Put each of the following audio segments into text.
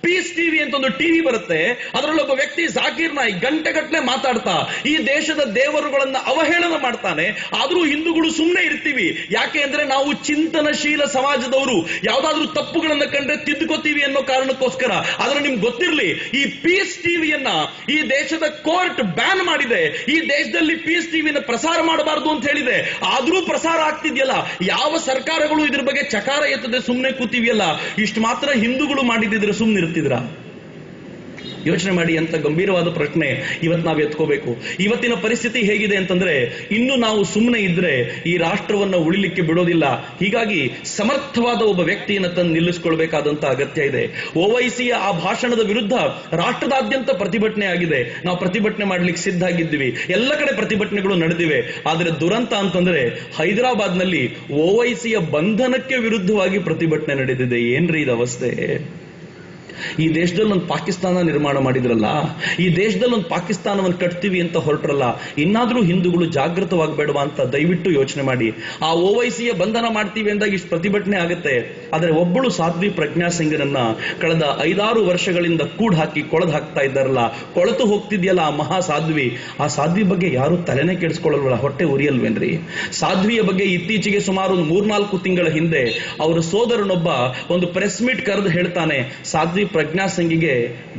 Piece TV ಅಂತ ಒಂದು TV ಬರುತ್ತೆ. ಅದರಲ್ಲಿ ಒಬ್ಬ ವ್ಯಕ್ತಿ ಜಾಕೀರ್ ನಾಯ್ಕ್ ಗಂಟೆಗಟ್ಟಲೆ ಮಾತಾಡ್ತಾ ಈ ದೇಶದ ದೇವರುಗಳನ್ನ ಅವಹೇಳನ ಮಾಡ್ತಾನೆ. ಆದ್ರೂ ಹಿಂದೂಗಳು ಸುಮ್ಮನೆ ಇರ್ತೀವಿ. ಯಾಕೆ ಅಂದ್ರೆ ನಾವು ಚಿಂತನಶೀಲ ಸಮಾಜದವರು. ಯಾವ್ದಾದ್ರೂ ತಪ್ಪುಗಳನ್ನ ಕಂಡ್ರೆ ತಿದ್ದುಕೋತೀವಿ ಅನ್ನೋ ಕಾರಣಕ್ಕೋಸ್ಕರ. ಆದ್ರೆ ನಿಮ್ಗೆ ಗೊತ್ತಿರ್ಲಿ, ಈ ಪೀಸ್ ಟಿವಿಯನ್ನ ಈ ದೇಶದ ಕೋರ್ಟ್ ಬ್ಯಾನ್ ಮಾಡಿದೆ. ಈ ದೇಶದಲ್ಲಿ ಪೀಸ್ ಟಿವಿನ ಪ್ರಸಾರ ಮಾಡಬಾರದು ಅಂತ ಹೇಳಿದೆ. ಆದ್ರೂ ಪ್ರಸಾರ ಆಗ್ತಿದ್ಯಲ್ಲ. ಯಾವ ಸರ್ಕಾರಗಳು ಇದ್ರ ಬಗ್ಗೆ ಚಕಾರ ಎತ್ತದೆ ಸುಮ್ಮನೆ ಕೂತಿವಿಯಲ್ಲ ಇಷ್ಟು ಮಾತ್ರ ಹಿಂದೂಗಳು ಮಾಡಿದ್ರೆ ಸುಮ್ಮನೆ ಇರ್ತಿದ್ರ ಯೋಚನೆ ಮಾಡಿ ಅಂತ ಗಂಭೀರವಾದ ಪ್ರಶ್ನೆ ಇವತ್ತು ನಾವು ಎತ್ಕೋಬೇಕು. ಇವತ್ತಿನ ಪರಿಸ್ಥಿತಿ ಹೇಗಿದೆ ಅಂತಂದ್ರೆ, ಇನ್ನು ನಾವು ಸುಮ್ಮನೆ ಇದ್ರೆ ಈ ರಾಷ್ಟ್ರವನ್ನ ಉಳಿಲಿಕ್ಕೆ ಬಿಡೋದಿಲ್ಲ. ಹೀಗಾಗಿ ಸಮರ್ಥವಾದ ಒಬ್ಬ ವ್ಯಕ್ತಿಯನ್ನ ತಂದು ನಿಲ್ಲಿಸಿಕೊಳ್ಬೇಕಾದಂತ ಅಗತ್ಯ ಇದೆ. ಓವೈಸಿಯ ಆ ಭಾಷಣದ ವಿರುದ್ಧ ರಾಷ್ಟ್ರದಾದ್ಯಂತ ಪ್ರತಿಭಟನೆ ಆಗಿದೆ. ನಾವು ಪ್ರತಿಭಟನೆ ಮಾಡ್ಲಿಕ್ಕೆ ಸಿದ್ಧ ಆಗಿದ್ದೀವಿ. ಎಲ್ಲ ಕಡೆ ಪ್ರತಿಭಟನೆಗಳು ನಡೆದಿವೆ. ಆದ್ರೆ ದುರಂತ ಅಂತಂದ್ರೆ ಹೈದರಾಬಾದ್ನಲ್ಲಿ ಓವೈಸಿಯ ಬಂಧನಕ್ಕೆ ವಿರುದ್ಧವಾಗಿ ಪ್ರತಿಭಟನೆ ನಡೆದಿದೆ. ಏನ್ರಿ ಇದು ಅವಸ್ಥೆ? ಈ ದೇಶದಲ್ಲಿ ಒಂದು ಪಾಕಿಸ್ತಾನ ನಿರ್ಮಾಣ ಮಾಡಿದ್ರಲ್ಲ, ಈ ದೇಶದಲ್ಲಿ ಒಂದು ಪಾಕಿಸ್ತಾನವನ್ನು ಕಟ್ತೀವಿ ಅಂತ ಹೊರಟ್ರಲ್ಲ, ಇನ್ನಾದ್ರೂ ಹಿಂದೂಗಳು ಜಾಗೃತವಾಗಬೇಡವಾ ಅಂತ ದಯವಿಟ್ಟು ಯೋಚನೆ ಮಾಡಿ. ಆ ಓವೈಸಿಯ ಬಂಧನ ಮಾಡ್ತೀವಿ ಅಂದಾಗ ಇಷ್ಟು ಪ್ರತಿಭಟನೆ ಆಗುತ್ತೆ. ಆದ್ರೆ ಒಬ್ಬಳು ಸಾಧ್ವಿ ಪ್ರಜ್ಞಾ ಸಿಂಗ್ರನ್ನ ಕಳೆದ ಐದಾರು ವರ್ಷಗಳಿಂದ ಕೂಡ್ ಹಾಕಿ ಕೊಳದ್ ಹಾಕ್ತಾ ಇದ್ದಾರಲ್ಲ. ಕೊಳತು ಹೋಗ್ತಿದ್ಯಲ್ಲ ಆ ಮಹಾ ಸಾಧ್ವಿ. ಆ ಸಾಧ್ವಿ ಬಗ್ಗೆ ಯಾರು ತಲೆನೇ ಕೆಡಿಸ್ಕೊಳ್ಳಲ್ವಲ್ಲ, ಹೊಟ್ಟೆ ಉರಿಯಲ್ವೇನ್ರಿ? ಸಾಧ್ವಿಯ ಬಗ್ಗೆ ಇತ್ತೀಚೆಗೆ ಸುಮಾರು ಒಂದು ಮೂರ್ನಾಲ್ಕು ತಿಂಗಳ ಹಿಂದೆ ಅವರ ಸೋದರನೊಬ್ಬ ಒಂದು ಪ್ರೆಸ್ ಮೀಟ್ ಕರೆದು ಹೇಳ್ತಾನೆ, ಸಾಧ್ವಿ ಪ್ರಜ್ಞಾ ಸಿಂಗಿಗೆ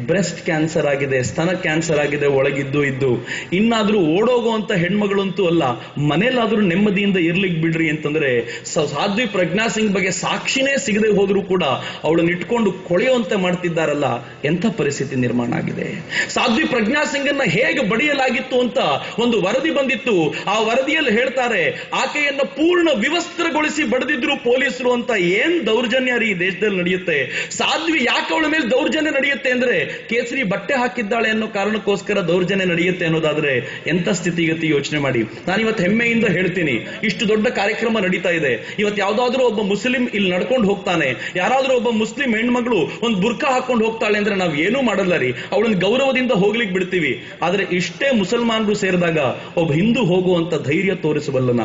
ಬ್ರೆಸ್ಟ್ ಕ್ಯಾನ್ಸರ್ ಆಗಿದೆ, ಸ್ತನ ಕ್ಯಾನ್ಸರ್ ಆಗಿದೆ, ಒಳಗಿದ್ದು ಇದ್ದು. ಇನ್ನಾದ್ರೂ ಓಡೋಗುವಂತ ಹೆಣ್ಮಗಳಂತೂ ಅಲ್ಲ ಮನೇಲಾದ್ರೂ ನೆಮ್ಮದಿಯಿಂದ ಇರ್ಲಿಕ್ ಬಿಡ್ರಿ ಅಂತಂದ್ರೆ ಸಾಧ್ವಿ ಪ್ರಜ್ಞಾ ಸಿಂಗ್ ಬಗ್ಗೆ ಸಾಕ್ಷಿನೇ ಸಿಗದೆ ಹೋದ್ರು ಕೂಡ ಅವಳನ್ನ ಇಟ್ಕೊಂಡು ಕೊಳೆಯುವಂತೆ ಮಾಡ್ತಿದ್ದಾರಲ್ಲ, ಎಂಥ ಪರಿಸ್ಥಿತಿ ನಿರ್ಮಾಣ ಆಗಿದೆ? ಸಾಧ್ವಿ ಪ್ರಜ್ಞಾ ಸಿಂಗನ್ನ ಹೇಗೆ ಬಡಿಯಲಾಗಿತ್ತು ಅಂತ ಒಂದು ವರದಿ ಬಂದಿತ್ತು. ಆ ವರದಿಯಲ್ಲಿ ಹೇಳ್ತಾರೆ, ಆಕೆಯನ್ನ ಪೂರ್ಣ ವಿವಸ್ತ್ರಗೊಳಿಸಿ ಬಡದಿದ್ರು ಪೊಲೀಸರು ಅಂತ ಏನ್ ದೌರ್ಜನ್ಯ ರೀ ದೇಶದಲ್ಲಿ ನಡೆಯುತ್ತೆ? ಸಾಧ್ವಿ ಯಾಕೆ ಅವಳ ಮೇಲೆ ದೌರ್ಜನ್ಯ ನಡೆಯುತ್ತೆ ಅಂದ್ರೆ ಕೇಸರಿ ಬಟ್ಟೆ ಹಾಕಿದ್ದಾಳೆ ಅನ್ನೋ ಕಾರಣಕ್ಕೋಸ್ಕರ ದೌರ್ಜನ್ಯ ನಡೆಯುತ್ತೆ ಅನ್ನೋದಾದ್ರೆ ಎಂತ ಸ್ಥಿತಿಗತಿ ಯೋಚನೆ ಮಾಡಿ. ನಾನು ಇವತ್ತು ಹೆಮ್ಮೆಯಿಂದ ಹೇಳ್ತೀನಿ, ಇಷ್ಟು ದೊಡ್ಡ ಕಾರ್ಯಕ್ರಮ ನಡೀತಾ ಇದೆ. ಇವತ್ತು ಯಾವ್ದಾದ್ರೂ ಒಬ್ಬ ಮುಸ್ಲಿಂ ಇಲ್ಲಿ ನಡ್ಕೊಂಡು ಹೋಗ್ತಾನೆ. ಯಾರಾದ್ರೂ ಒಬ್ಬ ಮುಸ್ಲಿಂ ಹೆಣ್ಮಗಳು ಒಂದು ಬುರ್ಕಾ ಹಾಕೊಂಡು ಹೋಗ್ತಾಳೆ ಅಂದ್ರೆ ನಾವು ಏನೂ ಮಾಡಲ್ಲ ರೀ. ಅವಳನ್ನ ಗೌರವದಿಂದ ಹೋಗ್ಲಿಕ್ಕೆ ಬಿಡ್ತೀವಿ. ಆದ್ರೆ ಇಷ್ಟೇ ಮುಸಲ್ಮಾನರು ಸೇರಿದಾಗ ಒಬ್ಬ ಹಿಂದೂ ಹೋಗುವಂತ ಧೈರ್ಯ ತೋರಿಸಬಲ್ಲನ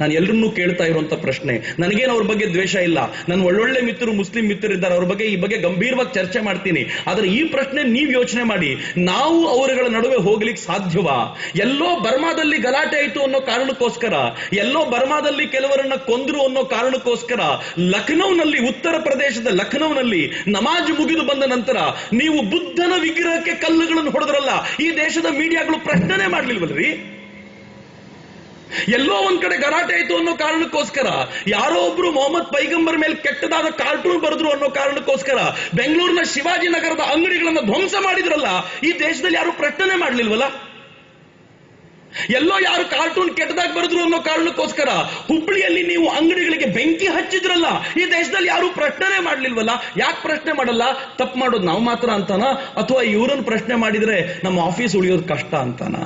ನಾನು ಎಲ್ಲರನ್ನೂ ಕೇಳ್ತಾ ಇರುವಂತ ಪ್ರಶ್ನೆ, ನನಗೇನು ಅವ್ರ ಬಗ್ಗೆ ದ್ವೇಷ ಇಲ್ಲ ನನ್ನ ಒಳ್ಳೊಳ್ಳೆ ಮಿತ್ರರು, ಮುಸ್ಲಿಂ ಮಿತ್ರರಿದ್ದಾರೆ ಅವ್ರ ಬಗ್ಗೆ ಈ ಬಗ್ಗೆ ಗಂಭೀರವಾಗಿ ಚರ್ಚೆ ಮಾಡ್ತೀನಿ. ಆದ್ರೆ ಈ ಪ್ರಶ್ನೆ ನೀವು ಯೋಚನೆ ಮಾಡಿ, ನಾವು ಅವರುಗಳ ನಡುವೆ ಹೋಗ್ಲಿಕ್ಕೆ ಸಾಧ್ಯವಾ? ಎಲ್ಲೋ ಬರ್ಮಾದಲ್ಲಿ ಗಲಾಟೆ ಆಯಿತು ಅನ್ನೋ ಕಾರಣಕ್ಕೋಸ್ಕರ, ಎಲ್ಲೋ ಬರ್ಮಾದಲ್ಲಿ ಕೆಲವರನ್ನ ಕೊಂದ್ರು ಅನ್ನೋ ಕಾರಣಕ್ಕೋಸ್ಕರ, ಲಖನೌನಲ್ಲಿ, ಉತ್ತರ ಪ್ರದೇಶದ ಲಖನೌನಲ್ಲಿ ನಮಾಜ್ ಮುಗಿದು ಬಂದ ನಂತರ ನೀವು ಬುದ್ಧನ ವಿಗ್ರಹಕ್ಕೆ ಕಲ್ಲುಗಳನ್ನು ಹೊಡೆದ್ರಲ್ಲ, ಈ ದೇಶದ ಮೀಡಿಯಾಗಳು ಪ್ರಶ್ನೆ ಮಾಡ್ಲಿಲ್ವಲ್ರಿ? ಎಲ್ಲೋ ಒಂದ್ ಕಡೆ ಗಲಾಟೆ ಆಯ್ತು ಅನ್ನೋ ಕಾರಣಕ್ಕೋಸ್ಕರ, ಯಾರೋ ಒಬ್ರು ಮೊಹಮ್ಮದ್ ಪೈಗಂಬರ್ ಮೇಲೆ ಕೆಟ್ಟದಾದ ಕಾರ್ಟೂನ್ ಬರೆದ್ರು ಅನ್ನೋ ಕಾರಣಕ್ಕೋಸ್ಕರ ಬೆಂಗಳೂರಿನ ಶಿವಾಜಿನಗರದ ಅಂಗಡಿಗಳನ್ನ ಧ್ವಂಸ ಮಾಡಿದ್ರಲ್ಲ, ಈ ದೇಶದಲ್ಲಿ ಯಾರು ಪ್ರಶ್ನೆ ಮಾಡ್ಲಿಲ್ವಲ್ಲ? ಎಲ್ಲೋ ಯಾರು ಕಾರ್ಟೂನ್ ಕೆಟ್ಟದಾಗ ಬರೆದ್ರು ಅನ್ನೋ ಕಾರಣಕ್ಕೋಸ್ಕರ ಹುಬ್ಬಳ್ಳಿಯಲ್ಲಿ ನೀವು ಅಂಗಡಿಗಳಿಗೆ ಬೆಂಕಿ ಹಚ್ಚಿದ್ರಲ್ಲ, ಈ ದೇಶದಲ್ಲಿ ಯಾರು ಪ್ರಶ್ನೆ ಮಾಡ್ಲಿಲ್ವಲ್ಲ? ಯಾಕೆ ಪ್ರಶ್ನೆ ಮಾಡಲ್ಲ? ತಪ್ಪು ಮಾಡೋದು ನಾವು ಮಾತ್ರ ಅಂತಾನ? ಅಥವಾ ಇವರನ್ನು ಪ್ರಶ್ನೆ ಮಾಡಿದ್ರೆ ನಮ್ಮ ಆಫೀಸ್ ಉಳಿಯೋದು ಕಷ್ಟ ಅಂತಾನ?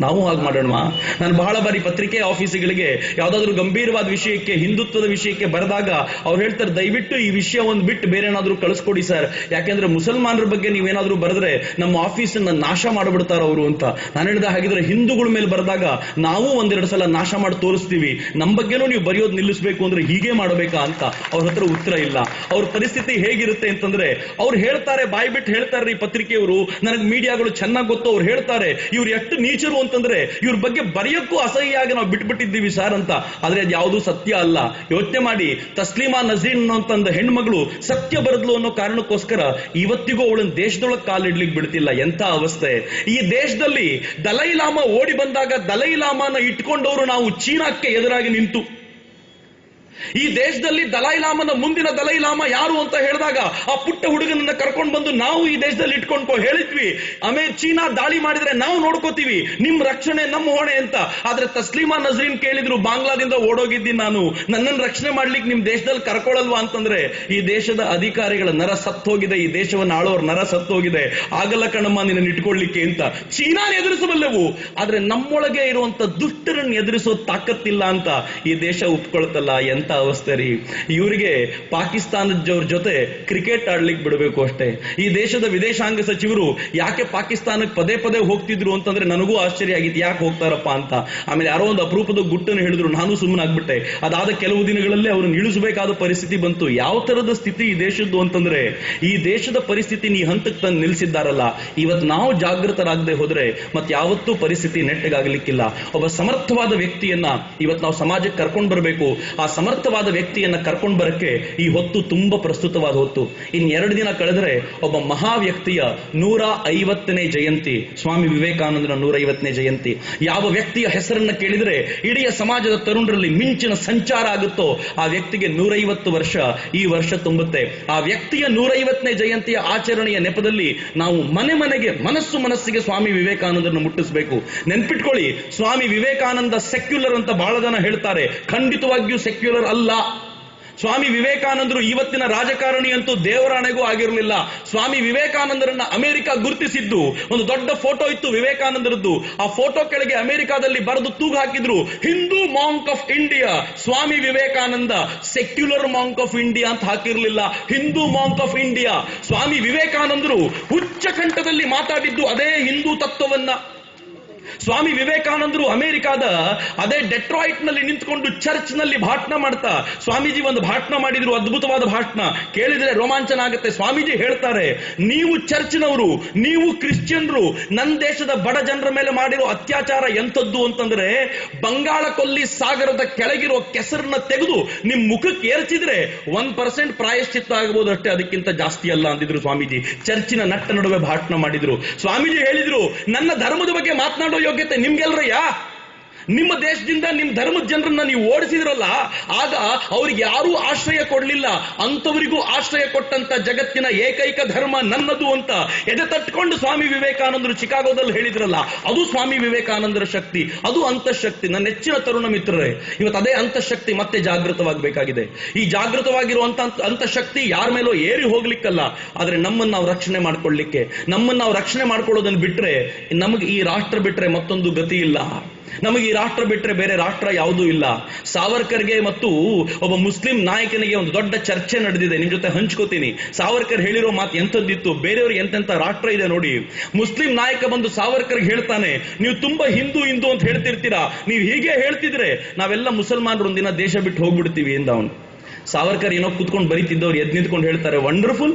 ನಾವು ಹಾಗೆ ಮಾಡೋಣ ನಾನು ಬಹಳ ಬಾರಿ ಪತ್ರಿಕೆ ಆಫೀಸ್ಗಳಿಗೆ ಯಾವ್ದಾದ್ರು ಗಂಭೀರವಾದ ವಿಷಯಕ್ಕೆ, ಹಿಂದುತ್ವದ ವಿಷಯಕ್ಕೆ ಬರೆದಾಗ ಅವ್ರು ಹೇಳ್ತಾರೆ, ದಯವಿಟ್ಟು ಈ ವಿಷಯ ಒಂದು ಬಿಟ್ಟು ಬೇರೆ ಏನಾದ್ರೂ ಕಳಿಸ್ಕೊಡಿ ಸರ್. ಯಾಕೆಂದ್ರೆ ಮುಸಲ್ಮಾನರ ಬಗ್ಗೆ ನೀವೇನಾದ್ರೂ ಬರೆದ್ರೆ ನಮ್ಮ ಆಫೀಸನ್ನ ನಾಶ ಮಾಡಿಬಿಡ್ತಾರ ಅವರು ಅಂತ. ನಾನು ಹೇಳಿದ ಹಾಗಿದ್ರೆ ಹಿಂದೂಗಳ ಮೇಲೆ ಬರೆದಾಗ ನಾವು ಒಂದೆರಡು ಸಲ ನಾಶ ಮಾಡಿ ತೋರಿಸ್ತೀವಿ. ನಮ್ಮ ಬಗ್ಗೆನೂ ನೀವು ಬರೆಯೋದು ನಿಲ್ಲಿಸಬೇಕು ಅಂದ್ರೆ ಹೀಗೆ ಮಾಡಬೇಕಾ ಅಂತ ಅವ್ರ ಹತ್ರ ಉತ್ತರ ಇಲ್ಲ. ಅವ್ರ ಪರಿಸ್ಥಿತಿ ಹೇಗಿರುತ್ತೆ ಅಂತಂದ್ರೆ ಅವ್ರು ಹೇಳ್ತಾರೆ ಬಾಯ್ ಬಿಟ್ಟು ಹೇಳ್ತಾರೆ ಈ ಪತ್ರಿಕೆಯವರು. ನನಗೆ ಮೀಡಿಯಾಗಳು ಚೆನ್ನಾಗಿ ಗೊತ್ತು. ಅವ್ರು ಹೇಳ್ತಾರೆ, ಇವ್ರು ಎಷ್ಟು ನೀಚರು ಅಂತಂದ್ರೆ ಇವ್ರ ಬಗ್ಗೆ ಬರೆಯಕ್ಕೂ ಅಸಹ್ಯಾಗಿ ನಾವು ಬಿಟ್ಬಿಟ್ಟಿದ್ದೀವಿ ಸರ್ ಅಂತ. ಆದ್ರೆ ಅದು ಯಾವುದು ಸತ್ಯ ಅಲ್ಲ. ಯೋಚನೆ ಮಾಡಿ, ತಸ್ಲೀಮಾ ನಜೀನ್ ಅಂತಂದ ಹೆಣ್ಮಗಳು ಸತ್ಯ ಬರದ್ಲು ಅನ್ನೋ ಕಾರಣಕ್ಕೋಸ್ಕರ ಇವತ್ತಿಗೂ ಅವಳನ್ನ ದೇಶದೊಳಗೆ ಕಾಲಿಡ್ಲಿಕ್ಕೆ ಬಿಡ್ತಿಲ್ಲ. ಎಂತ ಅವಸ್ಥೆ. ಈ ದೇಶದಲ್ಲಿ ದಲೈಲಾಮ ಓಡಿ ಬಂದಾಗ ದಲೈಲಾಮನ ಇಟ್ಕೊಂಡವರು ನಾವು ಚೀನಾಕ್ಕೆ ಎದುರಾಗಿ ನಿಂತು. ಈ ದೇಶದಲ್ಲಿ ದಲೈಲಾಮನ ಮುಂದಿನ ದಲೈಲಾಮ ಯಾರು ಅಂತ ಹೇಳಿದಾಗ ಆ ಪುಟ್ಟ ಹುಡುಗನನ್ನ ಕರ್ಕೊಂಡು ಬಂದು ನಾವು ಈ ದೇಶದಲ್ಲಿ ಇಟ್ಕೊಂಡು ಹೇಳಿದ್ವಿ. ಆಮೇಲೆ ಚೀನಾ ದಾಳಿ ಮಾಡಿದ್ರೆ ನಾವು ನೋಡ್ಕೋತೀವಿ. ನಿಮ್ ರಕ್ಷಣೆ ನಮ್ಮ ಹೊಣೆ ಅಂತ. ಆದ್ರೆ ತಸ್ಲೀಮಾ ನಜರೀನ್ ಕೇಳಿದ್ರು, ಬಾಂಗ್ಲಾದಿಂದ ಓಡೋಗಿದ್ದೀನಿ ನಾನು. ನನ್ನನ್ನು ರಕ್ಷಣೆ ಮಾಡ್ಲಿಕ್ಕೆ ನಿಮ್ ದೇಶದಲ್ಲಿ ಕರ್ಕೊಳ್ಳಲ್ವಾ ಅಂತಂದ್ರೆ, ಈ ದೇಶದ ಅಧಿಕಾರಿಗಳ ನರ ಸತ್ತೋಗಿದೆ, ಈ ದೇಶವನ್ನ ಆಳೋರ್ ನರ ಸತ್ತೋಗಿದೆ. ಆಗಲ್ಲ ಕಣಮ್ಮ ನಿನ್ನ ಇಟ್ಕೊಳ್ಳಿಕ್ಕೆ ಅಂತ. ಚೀನಾನ ಎದುರಿಸಬಲ್ಲೆವು. ಆದ್ರೆ ನಮ್ಮೊಳಗೆ ಇರುವಂತ ದುಷ್ಟರನ್ನು ಎದುರಿಸೋ ತಾಕತ್ತಿಲ್ಲ ಅಂತ ಈ ದೇಶ ಒಪ್ಕೊಳ್ತಲ್ಲ ಎಂತ ಎಂತ ಅವಸ್ಥೆ ರೀ ಇವರಿಗೆ ಪಾಕಿಸ್ತಾನದವ್ರ ಜೊತೆ ಕ್ರಿಕೆಟ್ ಆಡ್ಲಿಕ್ಕೆ ಬಿಡಬೇಕು ಅಷ್ಟೇ. ಈ ದೇಶದ ವಿದೇಶಾಂಗ ಸಚಿವರು ಯಾಕೆ ಪಾಕಿಸ್ತಾನಕ್ಕೆ ಪದೇ ಪದೇ ಹೋಗ್ತಿದ್ರು ಅಂತಂದ್ರೆ ನನಗೂ ಆಶ್ಚರ್ಯ ಆಗಿತ್ತು. ಯಾಕೆ ಹೋಗ್ತಾರಪ್ಪ ಅಂತ. ಆಮೇಲೆ ಯಾರೋ ಒಂದು ಅಪರೂಪದ ಗುಟ್ಟನ್ನು ಹೇಳಿದ್ರು. ನಾನು ಸುಮ್ಮನೆ ಆಗ್ಬಿಟ್ಟೆ. ಅದಾದ ಕೆಲವು ದಿನಗಳಲ್ಲೇ ಅವರು ಇಳಿಸಬೇಕಾದ ಪರಿಸ್ಥಿತಿ ಬಂತು. ಯಾವ ತರದ ಸ್ಥಿತಿ ಈ ದೇಶದ್ದು ಅಂತಂದ್ರೆ ಈ ದೇಶದ ಪರಿಸ್ಥಿತಿ ಈ ಹಂತಕ್ಕೆ ತಂದು ನಿಲ್ಸಿದ್ದಾರಲ್ಲ ಇವತ್ತು ನಾವು ಜಾಗೃತರಾಗದೆ ಹೋದ್ರೆ ಮತ್ತೆ ಯಾವತ್ತೂ ಪರಿಸ್ಥಿತಿ ನೆಟ್ಟಗಾಗಲಿಕ್ಕಿಲ್ಲ. ಒಬ್ಬ ಸಮರ್ಥವಾದ ವ್ಯಕ್ತಿಯನ್ನ ಇವತ್ತು ನಾವು ಸಮಾಜಕ್ಕೆ ಕರ್ಕೊಂಡು ಬರಬೇಕು. ಆ ಸಮರ್ಥವಾದ ವ್ಯಕ್ತಿಯನ್ನ ಕರ್ಕೊಂಡು ಬರಕ್ಕೆ ಈ ಹೊತ್ತು ತುಂಬಾ ಪ್ರಸ್ತುತವಾದ ಹೊತ್ತು. ಇನ್ ಎರಡು ದಿನ ಕಳೆದರೆ ಒಬ್ಬ ಮಹಾ ವ್ಯಕ್ತಿಯ ನೂರ ಐವತ್ತನೇ ಜಯಂತಿ, ಸ್ವಾಮಿ ವಿವೇಕಾನಂದನ ನೂರ ಐವತ್ತನೇ ಜಯಂತಿ. ಯಾವ ವ್ಯಕ್ತಿಯ ಹೆಸರನ್ನ ಕೇಳಿದ್ರೆ ಇಡೀ ಸಮಾಜದ ತರುಣರಲ್ಲಿ ಮಿಂಚಿನ ಸಂಚಾರ ಆಗುತ್ತೋ ಆ ವ್ಯಕ್ತಿಗೆ ನೂರೈವತ್ತು ವರ್ಷ ಈ ವರ್ಷ ತುಂಬುತ್ತೆ. ಆ ವ್ಯಕ್ತಿಯ ನೂರೈವತ್ತನೇ ಜಯಂತಿಯ ಆಚರಣೆಯ ನೆಪದಲ್ಲಿ ನಾವು ಮನೆ ಮನೆಗೆ, ಮನಸ್ಸು ಮನಸ್ಸಿಗೆ ಸ್ವಾಮಿ ವಿವೇಕಾನಂದರನ್ನು ಮುಟ್ಟಿಸಬೇಕು. ನೆನ್ಪಿಟ್ಕೊಳ್ಳಿ, ಸ್ವಾಮಿ ವಿವೇಕಾನಂದ ಸೆಕ್ಯುಲರ್ ಅಂತ ಬಹಳ ಜನ ಹೇಳ್ತಾರೆ. ಖಂಡಿತವಾಗಿಯೂ ಸೆಕ್ಯುಲರ್ ಅಲ್ಲ. ಸ್ವಾಮಿ ವಿವೇಕಾನಂದರು ಇವತ್ತಿನ ರಾಜಕಾರಣಿ ಅಂತೂ ದೇವರಾಣೆಗೂ ಆಗಿರಲಿಲ್ಲ. ಸ್ವಾಮಿ ವಿವೇಕಾನಂದರನ್ನ ಅಮೆರಿಕ ಗುರುತಿಸಿದ್ದು. ಒಂದು ದೊಡ್ಡ ಫೋಟೋ ಇತ್ತು ವಿವೇಕಾನಂದರದ್ದು. ಆ ಫೋಟೋ ಕೆಳಗೆ ಅಮೆರಿಕಾದಲ್ಲಿ ಬರೆದು ತೂಗು ಹಾಕಿದ್ರು, Hindu monk of India, Swami Vivekananda, secular monk of India ಅಂತ ಹಾಕಿರಲಿಲ್ಲ. Hindu monk of India, Swami ವಿವೇಕಾನಂದರು ಉಚ್ಚ ಕಂಠದಲ್ಲಿ ಮಾತಾಡಿದ್ದು ಅದೇ ಹಿಂದೂ ತತ್ವವನ್ನ. ಸ್ವಾಮಿ ವಿವೇಕಾನಂದರು ಅಮೆರಿಕಾದ ಅದೇ ಡೆಟ್ರಾಯ್ಟ್ನಲ್ಲಿ ನಿಂತ್ಕೊಂಡು ಚರ್ಚ್ನಲ್ಲಿ ಭಾಷಣ ಮಾಡ್ತಾ, ಸ್ವಾಮೀಜಿ ಒಂದು ಭಾಷಣ ಮಾಡಿದ್ರು, ಅದ್ಭುತವಾದ ಭಾಷಣ ಕೇಳಿದ್ರೆ ರೋಮಾಂಚನ ಆಗುತ್ತೆ ಸ್ವಾಮೀಜಿ ಹೇಳ್ತಾರೆ, ನೀವು ಚರ್ಚ್ನವರು, ನೀವು ಕ್ರಿಶ್ಚಿಯನ್ರು ನನ್ನ ದೇಶದ ಬಡ ಜನರ ಮೇಲೆ ಮಾಡಿರೋ ಅತ್ಯಾಚಾರ ಎಂಥದ್ದು ಅಂತಂದ್ರೆ, ಬಂಗಾಳ ಕೊಲ್ಲಿ ಸಾಗರದ ಕೆಳಗಿರೋ ಕೆಸರನ್ನ ತೆಗೆದು ನಿಮ್ ಮುಖಕ್ಕೆ ಏರ್ಚಿದ್ರೆ ಒನ್ ಪರ್ಸೆಂಟ್ ಪ್ರಾಯಶ್ಚಿತ್ತ ಆಗಬಹುದು ಅಷ್ಟೇ, ಅದಕ್ಕಿಂತ ಜಾಸ್ತಿ ಅಲ್ಲ ಅಂದಿದ್ರು ಸ್ವಾಮೀಜಿ. ಚರ್ಚಿನ ನಟ್ಟ ನಡುವೆ ಭಾಷಣ ಮಾಡಿದ್ರು. ಸ್ವಾಮೀಜಿ ಹೇಳಿದ್ರು, ನನ್ನ ಧರ್ಮದ ಬಗ್ಗೆ ಮಾತನಾಡೋ yo que tenía en Villarreal. ನಿಮ್ಮ ದೇಶದಿಂದ ನಿಮ್ ಧರ್ಮದ ಜನರನ್ನ ನೀವು ಓಡಿಸಿದ್ರಲ್ಲ, ಆಗ ಅವ್ರಿಗೆ ಯಾರೂ ಆಶ್ರಯ ಕೊಡ್ಲಿಲ್ಲ. ಅಂತವರಿಗೂ ಆಶ್ರಯ ಕೊಟ್ಟಂತ ಜಗತ್ತಿನ ಏಕೈಕ ಧರ್ಮ ನನ್ನದು ಅಂತ ಎದೆ ತಟ್ಕೊಂಡು ಸ್ವಾಮಿ ವಿವೇಕಾನಂದರು ಚಿಕಾಗೋದಲ್ಲಿ ಹೇಳಿದ್ರಲ್ಲ, ಅದು ಸ್ವಾಮಿ ವಿವೇಕಾನಂದರ ಶಕ್ತಿ, ಅದು ಅಂತಃಶಕ್ತಿ. ನನ್ನ ನೆಚ್ಚಿನ ತರುಣ ಮಿತ್ರರೇ, ಇವತ್ತು ಅದೇ ಅಂತಃಶಕ್ತಿ ಮತ್ತೆ ಜಾಗೃತವಾಗಬೇಕಾಗಿದೆ. ಈ ಜಾಗೃತವಾಗಿರುವಂತ ಅಂತಃಶಕ್ತಿ ಯಾರ ಮೇಲೋ ಏರಿ ಹೋಗ್ಲಿಕ್ಕಲ್ಲ, ಆದ್ರೆ ನಮ್ಮನ್ನ ನಾವು ರಕ್ಷಣೆ ಮಾಡ್ಕೊಳ್ಳಿಕ್ಕೆ, ನಮ್ಮನ್ನ ನಾವು ರಕ್ಷಣೆ ಮಾಡ್ಕೊಳ್ಳೋದನ್ನು ಬಿಟ್ರೆ ನಮಗೆ ಈ ರಾಷ್ಟ್ರ ಬಿಟ್ರೆ ಮತ್ತೊಂದು ಗತಿ ಇಲ್ಲ. ನಮಗೆ ಈ ರಾಷ್ಟ್ರ ಬಿಟ್ಟರೆ ಬೇರೆ ರಾಷ್ಟ್ರ ಯಾವುದೂ ಇಲ್ಲ. ಸಾವರ್ಕರ್ಗೆ ಮತ್ತು ಒಬ್ಬ ಮುಸ್ಲಿಂ ನಾಯಕನಿಗೆ ಒಂದು ದೊಡ್ಡ ಚರ್ಚೆ ನಡೆದಿದೆ. ನಿಮ್ ಜೊತೆ ಹಂಚ್ಕೋತೀನಿ. ಸಾವರ್ಕರ್ ಹೇಳಿರೋ ಮಾತು ಎಂಥದ್ದಿತ್ತು? ಬೇರೆಯವ್ರಿಗೆ ಎಂತೆಂತ ರಾಷ್ಟ್ರ ಇದೆ ನೋಡಿ. ಮುಸ್ಲಿಂ ನಾಯಕ ಬಂದು ಸಾವರ್ಕರ್ಗೆ ಹೇಳ್ತಾನೆ, ನೀವು ತುಂಬಾ ಹಿಂದೂ ಹಿಂದೂ ಅಂತ ಹೇಳ್ತಿರ್ತೀರಾ? ನೀವು ಹೀಗೆ ಹೇಳ್ತಿದ್ರೆ ನಾವೆಲ್ಲ ಮುಸಲ್ಮಾನರು ಒಂದಿನ ದೇಶ ಬಿಟ್ಟು ಹೋಗ್ಬಿಡ್ತೀವಿ ಎಂದ ಅವನು ಸಾವರ್ಕರ್ ಏನೋ ಕುತ್ಕೊಂಡು ಬರೀತಿದ್ದವ್ರು ಎದ್ ನಿಂತ್ಕೊಂಡು ಹೇಳ್ತಾರೆ ವಂಡರ್ಫುಲ್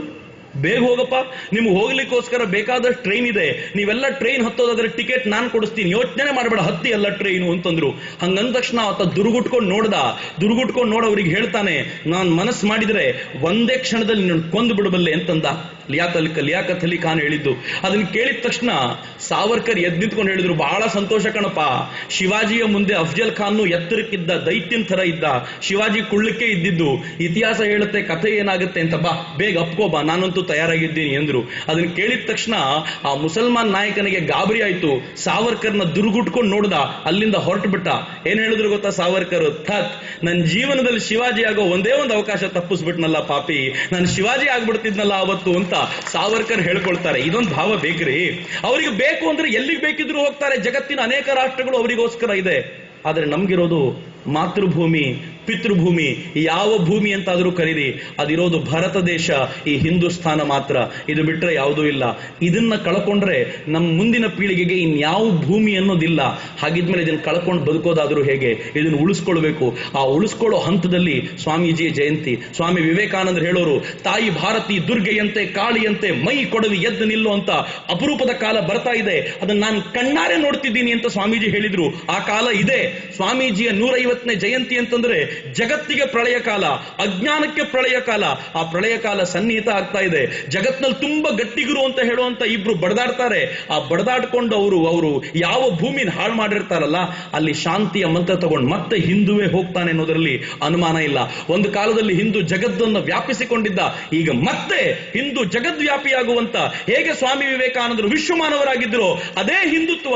ಬೇಗ ಹೋಗಪ್ಪ. ನಿಮ್ಗೆ ಹೋಗ್ಲಿಕ್ಕೋಸ್ಕರ ಬೇಕಾದಷ್ಟು ಟ್ರೈನ್ ಇದೆ. ನೀವೆಲ್ಲ ಟ್ರೈನ್ ಹತ್ತೋದಾದ್ರೆ ಟಿಕೆಟ್ ನಾನು ಕೊಡಿಸ್ತೀನಿ. ಯೋಚನೆ ಮಾಡಬೇಡ, ಹತ್ತಿ ಎಲ್ಲ ಟ್ರೈನು ಅಂತಂದ್ರು. ಹಂಗಂದ ತಕ್ಷಣ ಆತ ದುರ್ಗುಟ್ಕೊಂಡು ನೋಡ್ದ. ದುರ್ಗುಟ್ಕೊಂಡು ಅವ್ರಿಗೆ ಹೇಳ್ತಾನೆ, ನಾನು ಮನಸ್ಸು ಮಾಡಿದ್ರೆ ಒಂದೇ ಕ್ಷಣದಲ್ಲಿ ಕೊಂದು ಬಿಡಬಲ್ಲೆ ಅಂತಂದ. ಲಿಯಾತ್ ಅಲಿ ಲಿಯಾಕತ್ ಅಲಿ ಖಾನ್ ಹೇಳಿದ್ದು. ಅದನ್ನ ಕೇಳಿದ ತಕ್ಷಣ ಸಾವರ್ಕರ್ ಎದ್ ನಿಂತ್ಕೊಂಡು ಹೇಳಿದ್ರು, ಬಹಳ ಸಂತೋಷ ಕಣಪ್ಪ. ಶಿವಾಜಿಯ ಮುಂದೆ ಅಫ್ಜಲ್ ಖಾನ್ ಎತ್ತರಕ್ಕಿದ್ದ ದೈತ್ಯನ್ ತರ ಇದ್ದ. ಶಿವಾಜಿ ಕುಳ್ಳಕ್ಕೆ ಇದ್ದಿದ್ದು. ಇತಿಹಾಸ ಹೇಳುತ್ತೆ, ಕಥೆ ಏನಾಗುತ್ತೆ ಅಂತ ಬಾ, ಬೇಗ ಅಪ್ಕೋ ಬಾ, ನಾನಂತೂ ತಯಾರಾಗಿದ್ದೀನಿ, ಎಂದ್ರು. ಅದನ್ನ ಕೇಳಿದ ತಕ್ಷಣ ಆ ಮುಸಲ್ಮಾನ್ ನಾಯಕನಿಗೆ ಗಾಬರಿ ಆಯ್ತು. ಸಾವರ್ಕರ್ನ ದುರ್ಗುಟ್ಕೊಂಡು ನೋಡ್ದ, ಅಲ್ಲಿಂದ ಹೊರಟು ಬಿಟ್ಟ ಏನ್ ಹೇಳಿದ್ರು ಗೊತ್ತಾ ಸಾವರ್ಕರ್? ಥತ್ ನನ್ನ ಜೀವನದಲ್ಲಿ ಶಿವಾಜಿ ಆಗೋ ಒಂದೇ ಒಂದು ಅವಕಾಶ ತಪ್ಪಿಸ್ಬಿಟ್ನಲ್ಲ ಪಾಪಿ. ನಾನು ಶಿವಾಜಿ ಆಗ್ಬಿಡ್ತಿದ್ನಲ್ಲ ಅವತ್ತು ಅಂತ ಸಾವರ್ಕರ್ ಹೇಳ್ಕೊಳ್ತಾರೆ. ಇದೊಂದು ಭಾವ ಬೇಕ್ರಿ? ಅವರಿಗೆ ಬೇಕು ಅಂದ್ರೆ ಎಲ್ಲಿಗೆ ಬೇಕಿದ್ರು ಹೋಗ್ತಾರೆ. ಜಗತ್ತಿನ ಅನೇಕ ರಾಷ್ಟ್ರಗಳು ಅವರಿಗೋಸ್ಕರ ಇದೆ. ಆದ್ರೆ ನಮ್ಗಿರೋದು ಮಾತೃಭೂಮಿ ಪಿತೃಭೂಮಿ ಯಾವ ಭೂಮಿ ಅಂತಾದರೂ ಕರೀರಿ, ಅದಿರೋದು ಭಾರತ ದೇಶ, ಈ ಹಿಂದೂಸ್ತಾನ ಮಾತ್ರ. ಇದು ಬಿಟ್ರೆ ಯಾವುದೂ ಇಲ್ಲ. ಇದನ್ನ ಕಳ್ಕೊಂಡ್ರೆ ನಮ್ಮ ಮುಂದಿನ ಪೀಳಿಗೆಗೆ ಇನ್ಯಾವ ಭೂಮಿ ಅನ್ನೋದಿಲ್ಲ. ಹಾಗಿದ್ಮೇಲೆ ಇದನ್ನ ಕಳ್ಕೊಂಡು ಬದುಕೋದಾದ್ರೂ ಹೇಗೆ? ಇದನ್ನ ಉಳಿಸ್ಕೊಳ್ಬೇಕು. ಆ ಉಳಿಸ್ಕೊಳ್ಳೋ ಹಂತದಲ್ಲಿ ಸ್ವಾಮೀಜಿಯ ಜಯಂತಿ. ಸ್ವಾಮಿ ವಿವೇಕಾನಂದರು ಹೇಳೋರು, ತಾಯಿ ಭಾರತಿ ದುರ್ಗೆಯಂತೆ, ಕಾಳಿಯಂತೆ, ಮೈ ಕೊಡವಿ ಎದ್ದು ನಿಲ್ಲೋ ಅಂತ ಅಪರೂಪದ ಕಾಲ ಬರ್ತಾ ಇದೆ. ಅದನ್ನ ನಾನು ಕಣ್ಣಾರೆ ನೋಡ್ತಿದ್ದೀನಿ ಅಂತ ಸ್ವಾಮೀಜಿ ಹೇಳಿದ್ರು. ಆ ಕಾಲ ಇದೆ. ಸ್ವಾಮೀಜಿಯ ನೂರೈವತ್ತನೇ ಜಯಂತಿ ಅಂತಂದ್ರೆ ಜಗತ್ತಿಗೆ ಪ್ರಳಯ ಕಾಲ, ಅಜ್ಞಾನಕ್ಕೆ ಪ್ರಳಯ ಕಾಲ. ಆ ಪ್ರಳಯ ಕಾಲ ಸನ್ನಿಹಿತ ಆಗ್ತಾ ಇದೆ. ಜಗತ್ನಲ್ಲಿ ತುಂಬಾ ಗಟ್ಟಿಗುರು ಅಂತ ಹೇಳುವಂತ ಇಬ್ರು ಬಡದಾಡ್ತಾರೆ. ಆ ಬಡದಾಡ್ಕೊಂಡು ಅವರು ಅವರು ಯಾವ ಭೂಮಿನ ಹಾಳು ಮಾಡಿರ್ತಾರಲ್ಲ, ಅಲ್ಲಿ ಶಾಂತಿಯ ಮಂತ್ರ ತಗೊಂಡು ಮತ್ತೆ ಹಿಂದುವೇ ಹೋಗ್ತಾನೆ ಅನ್ನೋದರಲ್ಲಿ ಅನುಮಾನ ಇಲ್ಲ. ಒಂದು ಕಾಲದಲ್ಲಿ ಹಿಂದೂ ಜಗತ್ತನ್ನು ವ್ಯಾಪಿಸಿಕೊಂಡಿದ್ದ, ಈಗ ಮತ್ತೆ ಹಿಂದೂ ಜಗದ್ವ್ಯಾಪಿಯಾಗುವಂತ ಹೇಗೆ ಸ್ವಾಮಿ ವಿವೇಕಾನಂದರು ವಿಶ್ವಮಾನವರಾಗಿದ್ದರು ಅದೇ ಹಿಂದುತ್ವ.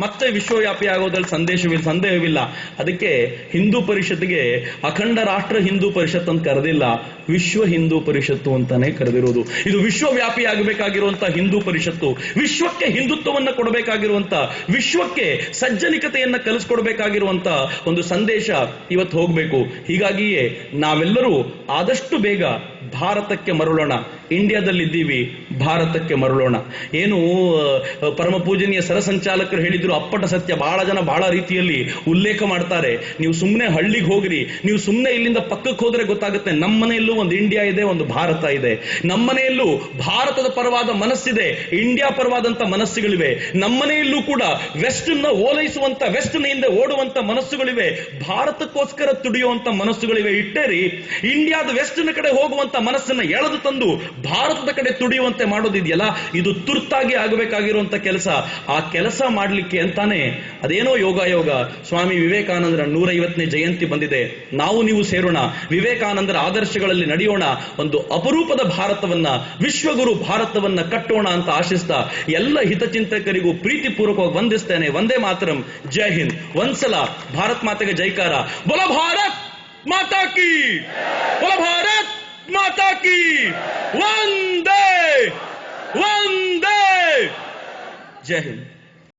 ಮತ್ತೆ ವಿಶ್ವವ್ಯಾಪಿ ಆಗೋದ್ರಲ್ಲಿ ಸಂದೇಶವಿಲ್ಲ ಸಂದೇಹವಿಲ್ಲ. ಅದಕ್ಕೆ ಹಿಂದೂ ಪರಿಷತ್ಗೆ ಅಖಂಡ ರಾಷ್ಟ್ರ ಹಿಂದೂ ಪರಿಷತ್ ಅಂತ ಕರೆದಿಲ್ಲ. ವಿಶ್ವ ಹಿಂದೂ ಪರಿಷತ್ತು ಅಂತಾನೆ ಕರೆದಿರೋದು. ಇದು ವಿಶ್ವವ್ಯಾಪಿ ಆಗಬೇಕಾಗಿರುವಂತಹ ಹಿಂದೂ ಪರಿಷತ್ತು. ವಿಶ್ವಕ್ಕೆ ಹಿಂದುತ್ವವನ್ನ ಕೊಡಬೇಕಾಗಿರುವಂತ, ವಿಶ್ವಕ್ಕೆ ಸಜ್ಜನಿಕತೆಯನ್ನ ಕಲಿಸ್ಕೊಡ್ಬೇಕಾಗಿರುವಂತ ಒಂದು ಸಂದೇಶ ಇವತ್ತು ಹೋಗ್ಬೇಕು. ಹೀಗಾಗಿಯೇ ನಾವೆಲ್ಲರೂ ಆದಷ್ಟು ಬೇಗ ಭಾರತಕ್ಕೆ ಮರಳೋಣ. ಇಂಡಿಯಾದಲ್ಲಿದ್ದೀವಿ, ಭಾರತಕ್ಕೆ ಮರಳೋಣ. ಏನು ಪರಮ ಪೂಜನೀಯ ಸರಸಂಚಾಲಕರು ಹೇಳಿದ್ರು, ಅಪ್ಪಟ ಸತ್ಯ, ಬಹಳ ಜನ ಬಹಳ ರೀತಿಯಲ್ಲಿ ಉಲ್ಲೇಖ ಮಾಡ್ತಾರೆ. ನೀವು ಸುಮ್ಮನೆ ಹಳ್ಳಿಗೆ ಹೋಗ್ರಿ, ನೀವು ಸುಮ್ಮನೆ ಇಲ್ಲಿಂದ ಪಕ್ಕಕ್ಕೆ ಹೋದ್ರೆ ಗೊತ್ತಾಗುತ್ತೆ ನಮ್ಮ ಮನೆಯಲ್ಲೂ ಒಂದು ಇಂಡಿಯಾ ಇದೆ, ಒಂದು ಭಾರತ ಇದೆ. ನಮ್ಮ ಮನೆಯಲ್ಲೂ ಭಾರತದ ಪರವಾದ ಮನಸ್ಸಿದೆ, ಇಂಡಿಯಾ ಪರವಾದಂತ ಮನಸ್ಸುಗಳಿವೆ. ನಮ್ಮ ಮನೆಯಲ್ಲೂ ಕೂಡ ವೆಸ್ಟ್ನ ಓಲೈಸುವಂತ ವೆಸ್ಟ್ ಹಿಂದೆ ಓಡುವಂತ ಮನಸ್ಸುಗಳಿವೆ. ಭಾರತಕ್ಕೋಸ್ಕರ ತುಡಿಯುವಂತ ಮನಸ್ಸುಗಳಿವೆ. ಇಟ್ಟೇರಿ, ಇಂಡಿಯಾದ ನ ಕಡೆ ಹೋಗುವಂತ ಮನಸ್ಸನ್ನ ಎಳೆದು ತಂದು ಭಾರತದ ಕಡೆ ತುಡಿಯುವಂತೆ ಮಾಡೋದಿದೆಯಲ್ಲ, ಇದು ತುರ್ತಾಗಿ ಆಗಬೇಕಾಗಿರುವಂತ ಕೆಲಸ. ಆ ಕೆಲಸ ಮಾಡಲಿಕ್ಕೆ ಅಂತಾನೆ ಅದೇನೋ ಯೋಗ ಯೋಗ ಸ್ವಾಮಿ ವಿವೇಕಾನಂದರ ನೂರೈವತ್ತನೇ ಜಯಂತಿ ಬಂದಿದೆ. ನಾವು ನೀವು ಸೇರೋಣ. ವಿವೇಕಾನಂದರ ಆದರ್ಶಗಳಲ್ಲಿ ನಡೆಯೋಣ. ಒಂದು ಅಪರೂಪದ ಭಾರತವನ್ನ, ವಿಶ್ವಗುರು ಭಾರತವನ್ನ ಕಟ್ಟೋಣ ಅಂತ ಆಶಿಸ್ತಾ ಎಲ್ಲ ಹಿತಚಿಂತಕರಿಗೂ ಪ್ರೀತಿಪೂರ್ವಕವಾಗಿ ವಂದಿಸ್ತೇನೆ. ಒಂದೇ ಮಾತರಂ. ಜೈ ಹಿಂದ್. ಒಂದ್ಸಲ ಭಾರತ್ ಮಾತೆಗೆ ಜೈಕಾರ. ಬಲ ಭಾರತ್ ಮಾತಾ ಕಿ! ಬಲ ಭಾರತ್ ಮಾತಾ ಕಿ ವಂದೇ ವಂದೇ ಜೈ ಹಿಂದ್